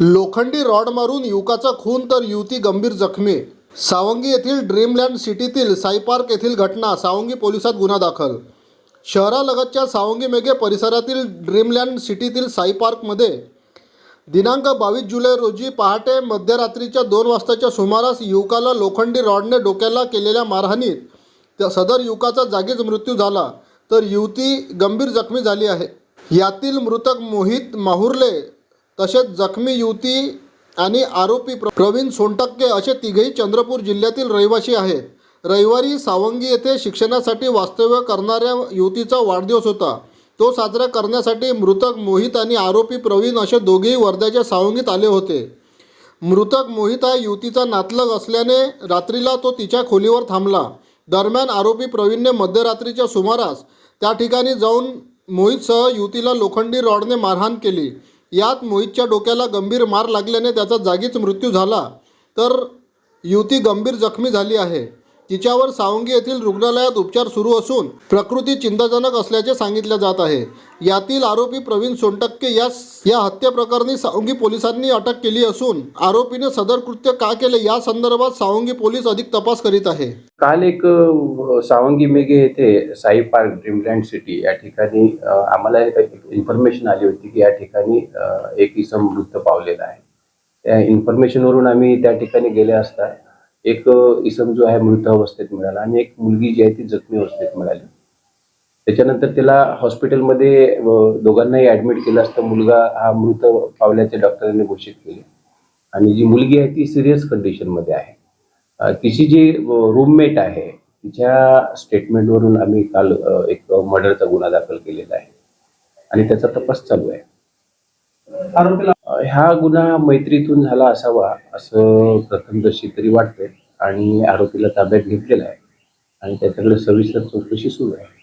लोखंडी रॉड मारून युवकाचा खून तर युवती गंभीर जखमी. सावंगी येथील ड्रीमलँड सिटीतील साई पार्क येथील घटना सावंगी पोलिसात गुन्हा दाखल. शहरालगतच्या सावंगी मेघे परिसरातील ड्रीमलँड सिटीतील साई पार्कमध्ये दिनांक बावीस जुलै रोजी पहाटे मध्यरात्रीच्या दोन वाजताच्या सुमारास युवकाला लोखंडी रॉडने डोक्याला केलेल्या मारहाणीत त्या सदर युवकाचा जागीच मृत्यू झाला तर युवती गंभीर जखमी झाली आहे. यातील मृतक मोहित माहुर्ले तसेच जखमी युवती आणि आरोपी प्र- प्रवीण सोनटक्के असे तिघेही चंद्रपूर जिल्ह्यातील रहिवासी आहेत. रविवारी सावंगी येथे शिक्षणासाठी वास्तव्य करणाऱ्या युवतीचा वाढदिवस होता. तो साजरा करण्यासाठी मृतक मोहित आणि आरोपी प्रवीण असे दोघेही वर्ध्याच्या सावंगीत आले होते. मृतक मोहित हा युवतीचा नातलग असल्याने रात्रीला तो तिच्या खोलीवर थांबला. दरम्यान आरोपी प्रवीणने मध्यरात्रीच्या सुमारास त्या ठिकाणी जाऊन मोहितसह युवतीला लोखंडी रॉडने मारहाण केली. यात मोहितच्या डोक्याला गंभीर मार लागल्याने त्याचा जागीच मृत्यू झाला. तर युवती गंभीर जखमी झाली आहे. तिच्यावर सावंगी येथील रुग्णालयात उपचार सुरू असून प्रकृती चिंताजनक असल्याचे सांगितले जात आहे. यातील आरोपी प्रवीण सोनटक्के यास या हत्येप्रकरणी सावंगी पोलिसांनी अटक केली असून आरोपीने सदर कृत्य का केले या संदर्भात सावंगी पोलीस अधिक तपास करीत आहे. काल एक सावंगी मेघे येथे साई पार्क ड्रीमलँड सिटी या ठिकाणी आम्हाला इन्फॉर्मेशन आली होती की या ठिकाणी एक इसम मृत पावलेला आहे. त्या इन्फॉर्मेशनवरून आम्ही त्या ठिकाणी गेले असता एक इसम जो आहे मृत अवस्थेत मिळाला आणि एक मुलगी जी आहे ती जखमी अवस्थेत मिळाली. त्याच्यानंतर त्याला हॉस्पिटलमध्ये दोघांनाही ऍडमिट केलं असता मुलगा हा मृत पावल्याचे डॉक्टरांनी घोषित केले. आणि जी मुलगी आहे ती सिरियस कंडिशनमध्ये आहे. तिची जी रूममेट आहे तिच्या स्टेटमेंटवरून आम्ही काल एक मर्डरचा गुन्हा दाखल केलेला आहे. आणि त्याचा तपास चालू आहे. आरोपीला ह्या गुन्हा मैत्रीतून झाला असावा असं प्रथमदर्शी तरी वाटतंय आणि आरोपीला ताब्यात घेतलेला आहे. आणि त्याच्याकडे सविस्तर चौकशी सुरू आहे.